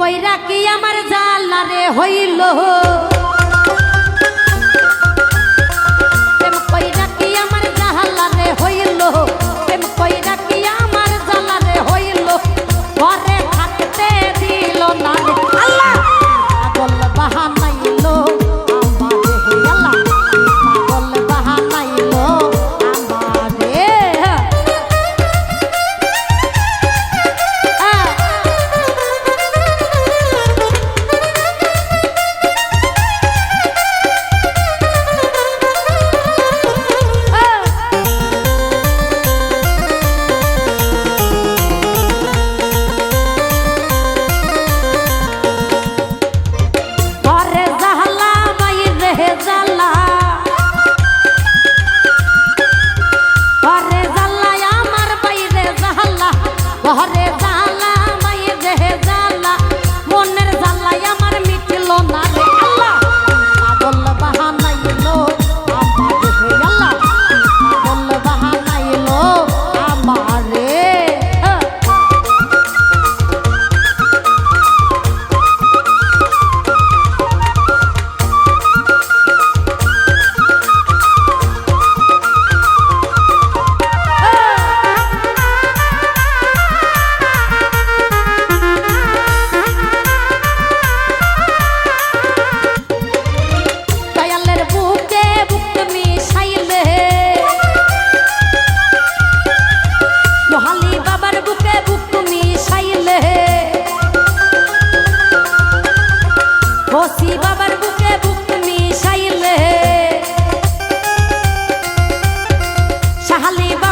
কইরা কি আমার জাল রে হইল? Alibaba.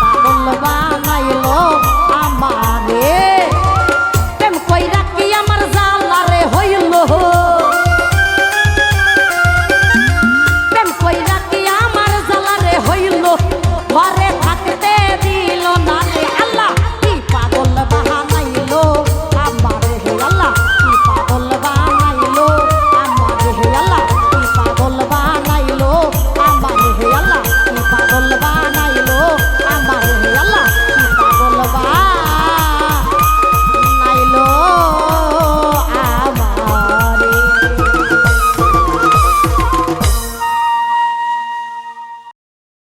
পাগল বা